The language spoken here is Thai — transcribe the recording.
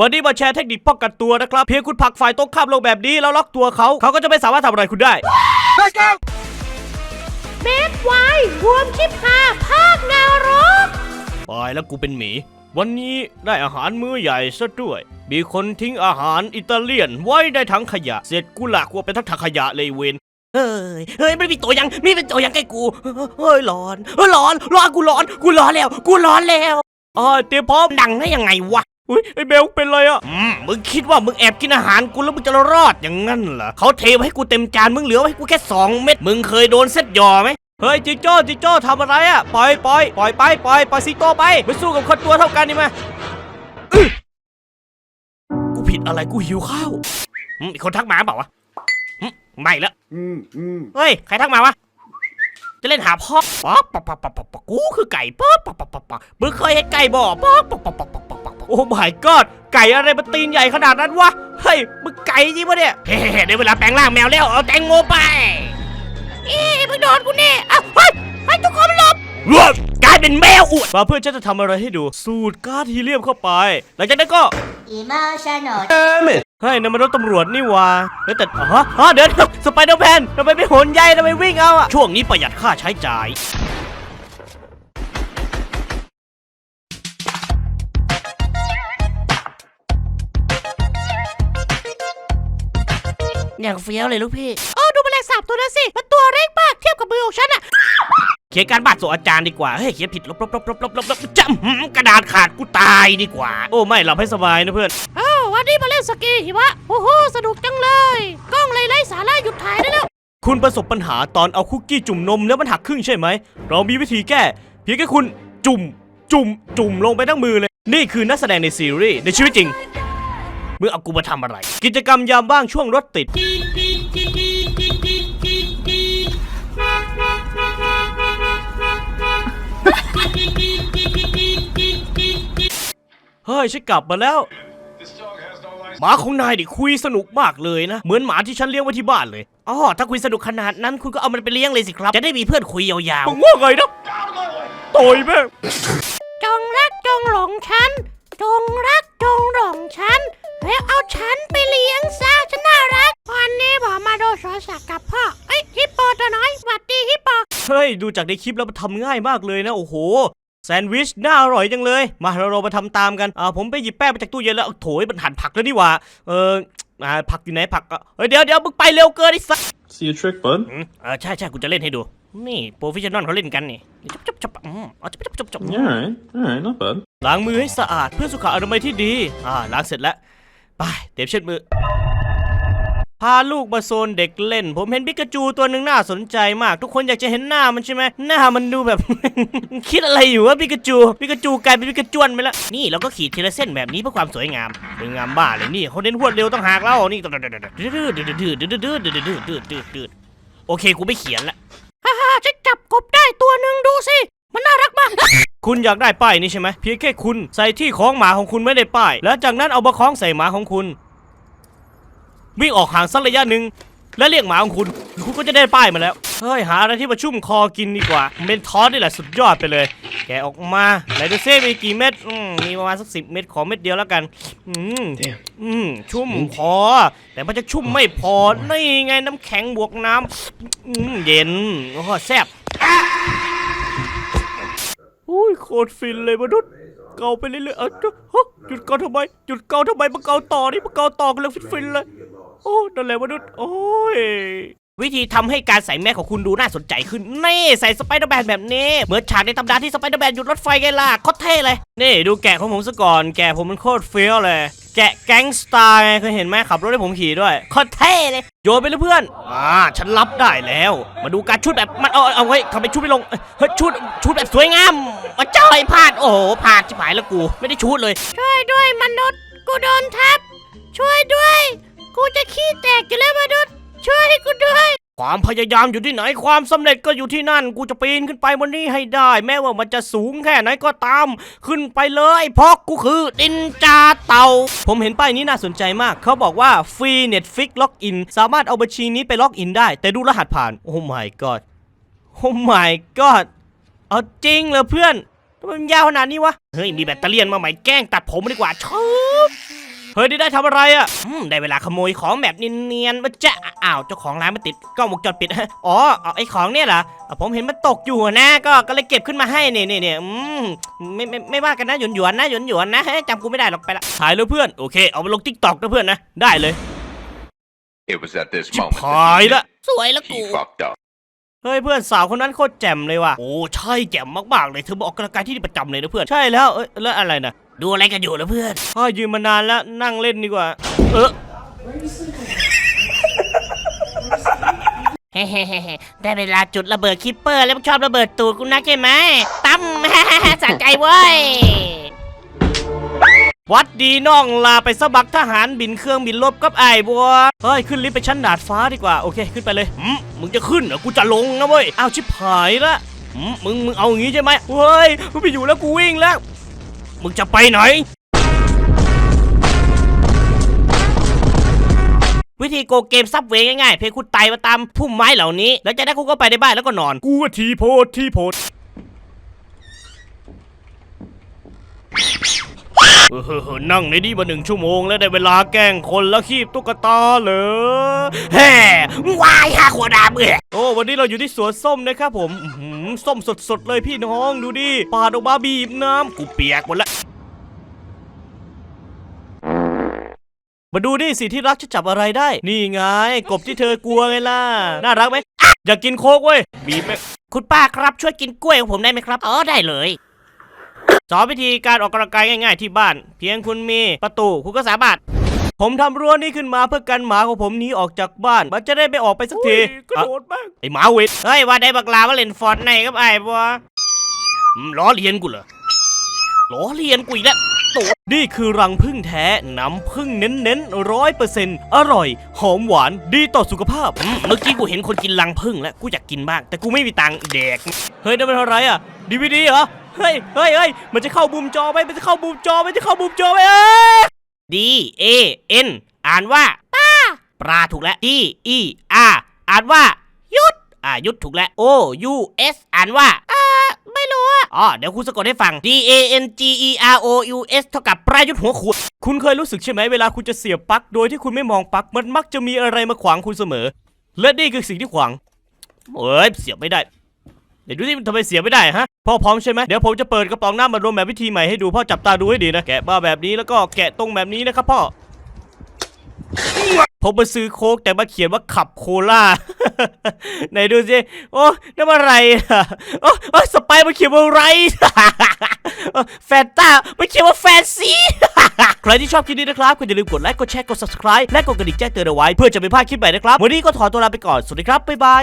วันนี้มาแชร์เทคนิคป้องกันตัวนะครับ เพียงคุณผลักฝ่ายตรงข้ามลงแบบนี้แล้วล็อกตัวเขา เขาก็จะไม่สามารถทำอะไรคุณได้เบสไวรวมชิปหาภาคนรกตายแล้วกูเป็นหมี วันนี้ได้อาหารมื้อใหญ่ซะด้วย มีคนทิ้งอาหารอิตาเลียนไว้ในถังขยะ เสร็จกูหลากกูเอาไปทั้งถังขยะเลยเวนเฮ้ย เฮ้ยไม่มีตัวยังมีเป็นตัวยังใกล้กู เฮ้ยร้อนเฮ้ยร้อนร้อนกูร้อน กูร้อนแล้ว กูร้อนแล้วอ๋อเตรียมพร้อมดังได้ยังไงวะ อุ้ยไอ้เบลเป็นไรอะอืมมึงคิดว่ามึงแอบกินอาหารกูแล้วมึงจะรอดอย่างงั้นเหรอเขาเทมาให้กูเต็มจานมึงเหลือไว้ให้กูแค่สองเม็ดมึงเคยโดนเซ็ตหยอไหมเฮ้ยจิงโจ้จิงโจ้ทำอะไรอะปล่อยปล่อยปล่อยไปปล่อยปล่อยสิงโตไปไปสู้กับคนตัวเท่ากันนี่มาอื้อกูผิดอะไรกูหิวข้าวอืมมีคนทักมาเปล่าวะอืมไม่ละ อืมอืมเฮ้ย ใครทักมาวะ จะเล่นหาพ่อป๊อกป๊อกป๊อกป๊อกป๊อกป๊อกกูคือไก่ป๊อกป๊อกป๊อกป๊อกป๊อกมึงเคยเห็นไก่บ่ป๊อกป๊อกป๊อกป๊อกป๊อกป๊อกป๊อกโอ้ my god ไก่อะไรมันตีนใหญ่ขนาดนั้นวะ เฮ้ยมึงไก่จริงปะเนี่ยเฮ้ๆได้เวลาแปลงร่างแมวแล้ว เอาแตงโมไป เอ๊ะมึงโดนกูแน่อ้าวเฮ้ยให้ทุกคนหลบรวบกลายเป็นแมวอวดมาเพื่อนฉันจะทำอะไรให้ดู สูดก๊าซฮีเลียมเข้าไป หลังจากนั้นก็ emotional เฮ้ยนั่นมันรถตำรวจนี่หวะเฮ้ยแต่อ๋ออ๋อเดี๋ยวสไปเดอร์แมนทำไมไม่โหนใยทำไมวิ่งเอาอะช่วงนี้ประหยัดค่าใช้จ่าย อย่างเฟี้ยวเลยลูกพี่โอ้ดูแมลงสาบตัวนั้นสิมันตัวเล็กมากเทียบกับมือของฉันอะเขียนการบ้านส่งอาจารย์ดีกว่า เฮ้ยเขียนผิดลบลบลบลบลบลบลบจำหืมกระดาษขาดกูตายดีกว่า โอ้ไม่หลับให้สบายนะเพื่อนเอ้าวันนี้มาเล่นสกีหิมะโอ้โหสนุกจังเลยกล้องเลยไร้สาระหยุดถ่ายได้แล้วคุณประสบปัญหาตอนเอาคุกกี้จุ่มนมแล้วมันหักครึ่งใช่ไหม เรามีวิธีแก้ เพียงแค่คุณจุ่ม จุ่ม จุ่มลงไปทั้งมือเลย นี่คือนักแสดงในซีรีส์ในชีวิตจริง มึงเอากูมาทำอะไร กิจกรรมยามว่างช่วงรถติด เฮ้ยฉันกลับมาแล้ว หมาของนายดิคุยสนุกมากเลยนะ เหมือนหมาที่ฉันเลี้ยงไว้ที่บ้านเลยอ๋อถ้าคุยสนุกขนาดนั้นคุณก็เอามันไปเลี้ยงเลยสิครับ จะได้มีเพื่อนคุยยาวๆมึงว่าไงนะต่อยแม่ง จงรักจงหลงฉัน จงรักจงหลงฉัน แล้วเอาฉันไปเลี้ยงซะฉันน่ารัก วันนี้บอกมาโดสรศักดิ์กับพ่อ เอ้ยฮิปโปตัวน้อยสวัสดีฮิปโป เฮ้ย ดูจากในคลิปแล้วมันทำง่ายมากเลยนะโอ้โห แซนด์วิชน่าอร่อยจังเลย มาเราเรามาทำตามกันอ่าผมไปหยิบแป้งมาจากตู้เย็นแล้วโถยมันหั่นผักแล้วนี่หว่า เอออ่าผักอยู่ไหนผักอะเฮ้ยเดี๋ยวเดี๋ยวมึงไปเร็วเกินไอ้สัส See a trick, bud? อืมเออใช่ใช่กูจะเล่นให้ดู นี่โปรเฟชชั่นอลเขาเล่นกันนี่จับจับจับอืมเอาจับจับจับจับ Yeah, alright, alright, not bad. ล้างมือให้สะอาดเพื่อสุขอนามัยที่ดี อ่า ล้างเสร็จแล้ว ไปเตรียมเช็ดมือ พาลูกมาโซนเด็กเล่น ผมเห็นปิกาจูตัวหนึ่งน่าสนใจมาก ทุกคนอยากจะเห็นหน้ามันใช่ไหมหน้ามันดูแบบ คิดอะไรอยู่วะปิกาจูปิกาจูกลายเป็นปิกาจวนไปแล้วนี่เราก็ขีดทีละเส้นแบบนี้เพื่อความสวยงามสวยงามบ้าเลยนี่เขาเน้นรวดเร็วต้องหากแล้วนี่โอเคกูไม่เขียนละฮ่าฮ่าฉันจับกบได้ตัวหนึ่งดูสิ มันน่ารักมาก คุณอยากได้ป้ายนี่ใช่ไหมเพียงแค่คุณใส่ที่ของหมาของคุณไม่ได้ป้าย แล้วจากนั้นเอามาคล้องใส่หมาของคุณวิ่งออกห่างสักระยะหนึ่งแล้วเรียกหมาของคุณ คุณก็จะได้ป้ายมาแล้ว เฮ้ย หาอะไรที่มาชุ่มคอกินดีกว่า เมนทอสนี่แหละสุดยอดไปเลย แกะออกมาไหนดูเซ่มีกี่เม็ดอืมมีประมาณสักสิบเม็ดขอเม็ดเดียวแล้วกัน อืมอืม ชุ่มพอ แต่มันจะชุ่มไม่พอ นี่ไงน้ำแข็งบวกน้ำอืมเย็นโอ้โหแซ่บอุ้ย โคตรฟินเลยมนุษย์เกาไปเรื่อยๆเอ้าฮะหยุดเกาทำไมหยุดเกาทำไมมาเกาต่อนี่มาเกาต่อกันเลยฟินๆเลย โอ้นั่นแหละมนุษย์โอ้ยวิธีทำให้การใส่แมสของคุณดูน่าสนใจขึ้น นี่ใส่สไปเดอร์แมนแบบนี้ เหมือนฉากในตำนานที่สไปเดอร์แมนหยุดรถไฟไงล่ะโคตรเท่เลย นี่ดูแกะของผมซะก่อน แกะผมมันโคตรเฟี้ยวเลย แกะแก๊งสไตล์ไงเคยเห็นไหมขับรถให้ผมขี่ด้วยโคตรเท่เลยโยนไปเลยเพื่อนอ่าฉันรับได้แล้ว มาดูการชุดแบบมันเอาเอาไว้ยทำไมชุดไม่ลงเฮ้ยชุดชุดแบบสวยงามมาจ้อยพลาดโอ้โหพลาดชิบหายแล้วกู ไม่ได้ชุดเลยช่วยด้วยมนุษย์กูโดนทับ ช่วยด้วย กูจะขี้แตกอยู่แล้วมนุษย์ช่วยกูด้วย ความพยายามอยู่ที่ไหนความสำเร็จก็อยู่ที่นั่น กูจะปีนขึ้นไปบนนี้ให้ได้ แม้ว่ามันจะสูงแค่ไหนก็ตาม ขึ้นไปเลยเพราะกูคือดินจาเต่าผมเห็นป้ายนี้น่าสนใจมาก เขาบอกว่าฟรี Netflix ล็อกอินสามารถเอาบัญชีนี้ไปล็อกอินได้ แต่ดูรหัสผ่าน โอ้ my god โอ้ my god เอาจริงเหรอเพื่อนทำไมมันยาวขนาดนี้วะ เฮ้ย มีแบตเตอรี่มาใหม่แกล้งตัดผมดีกว่าชอบ เฮ้ยนี่ได้ทำอะไรอะอืมได้เวลาขโมยของแบบเนียนๆมาจ้ะอ้าวเจ้าของร้านมันติดกล้องวงจรปิดอ๋อเอาไอ้ของเนี่ยเหรออะผมเห็นมันตกอยู่นะ ก็ก็เลยเก็บขึ้นมาให้เนี่ยเนี่ยเนี่ยอืมไม่ไม่ไม่ว่ากันนะหยวนหยวนๆนะหยวนหยวนๆนะเฮ้ยจำกูไม่ได้หรอกไปละถ่ายแล้วเพื่อนโอเคเอาไปลงทิกตอกนะเพื่อนนะได้เลย It was at this ชิบ moment หาย that ละสวยละกู he fucked up. เฮ้ยเพื่อนสาวคนนั้นโคตรแจ่มเลยว่ะโอ้ใช่แจ่มมากๆเลยเธอมาออกกำลังกายที่นี่ประจำเลยนะเพื่อนใช่แล้วเอ้ยแล้วอะไรนะ ดูอะไรกันอยู่ละเพื่อนอ้าวยืนมานานแล้วนั่งเล่นดีกว่า เออเฮ้ๆได้เวลาจุดระเบิดคิปเปอร์ แล้วมึงชอบระเบิดตูดกูนักใช่ไหมตั้มสะใจเว้ยวัดดีน้องลาไปสมัครทหารบินเครื่องบินลบกับไอ้บัวเฮ้ยขึ้นลิฟต์ไปชั้นดาดฟ้าดีกว่า โอเคขึ้นไปเลยอืมมึงจะขึ้นเหรอกูจะลงนะเว้ยอ้าวชิบหายละอืมมึงมึงเอาอย่างงี้ใช่ไหมเฮ้ยมึงไปอยู่แล้วกูวิ่งแล้ว มึงจะไปไหน วิธีโกเกมซับเวงง่ายๆ เพลงคุณไต่มาตามพุ่มไม้เหล่านี้ แล้วจากนั้นกูก็ไปในบ้านแล้วก็นอน กูก็ทีโพดทีโพด เออนั่งในนี่มาหนึ่งชั่วโมงแล้วได้เวลาแกล้งคนแล้วคีบตุ๊กตาเหรอแฮ่วายฮาขวดาเบื่อโอ้วันนี้เราอยู่ที่สวนส้มนะครับผมอื้อหือส้มสดๆเลยพี่น้องดูดิปาดออกมาบีบน้ำกูเปียกหมดละมาดูดิสิที่รักจะจับอะไรได้ นี่ไง กบที่เธอกลัวไงล่ะ น่ารักไหมอะอยากกินโค้กเว้ยบีบไหมคุณป้าครับช่วยกินกล้วยของผมได้ไหมครับ อ๋อได้เลย สอนวิธีการออกกำลังกายง่าย ๆ ที่บ้าน เพียงคุณมีประตูคุณก็สามารถผมทำรั้วนี้ขึ้นมาเพื่อกันหมาของผมหนีออกจากบ้าน มันจะได้ไม่ออกไปสักทีกระโดดบ้างไอหมาเวทเฮ้ยว่าได้บักลาว่าเล่นฟอร์ดในกับไอ้บัวอืมล้อเลียนกูเหรอล้อเลียนกูอีกแล้วตัวนี่คือรังพึ่งแท้น้ำพึ่งเน้นๆร้อยเปอร์เซ็นต์อร่อย หอมหวานดีต่อสุขภาพอืมเมื่อกี้กูเห็นคนกินรังผึ้งแล้วกูอยากกินบ้าง แต่กูไม่มีตังค์แดก เฮ้ยนั่นมันอะไรอะดีวีดีเหรอ เฮ้ยเฮ้ยเฮ้ยมันจะเข้าบูมจอไหมมันจะเข้าบูมจอไหมมันจะเข้าบูมจอไหมเอ้ย D A N อ่านว่าป้าปลาถูกแล้ว D E R อ่านว่ายุดอ่ายุดถูกแล้ว O U S อ่านว่าอ่าไม่รู้อะอ๋อเดี๋ยวครูสะกดให้ฟัง D A N G E R O U S เท่ากับประยุทธ์หัวขวดคุณเคยรู้สึกใช่ไหมเวลาคุณจะเสียบปลั๊กโดยที่คุณไม่มองปลั๊กมันมักจะมีอะไรมาขวางคุณเสมอ และนี่คือสิ่งที่ขวางเอ้ยเสียบไม่ได้ เดี๋ยวดูที่มันทำไมเสียบไม่ได้ฮะ พ่อพร้อมใช่ไหมเดี๋ยวผมจะเปิดกระป๋องน้ำมารวมแบบวิธีใหม่ให้ดูพ่อจับตาดูให้ดีนะแกะมาแบบนี้แล้วก็แกะตรงแบบนี้นะครับพ่อผมมาซื้อโค้กแต่มาเขียนว่าขับโคล่าไหนดูสิโอ้นั่นอะไรอะโอ้โอ้สไปร์มันเขียนว่าไรแฟนตามันเขียนว่าแฟนซีใครที่ชอบคลิปนี้นะครับก็อย่าลืมกดไลค์กดแชร์กด subscribe และกดกระดิ่งแจ้งเตือนเอาไว้ เพื่อจะไม่พลาดคลิปใหม่นะครับ วันนี้ก็ขอตัวลาไปก่อน สวัสดีครับ บ๊ายบาย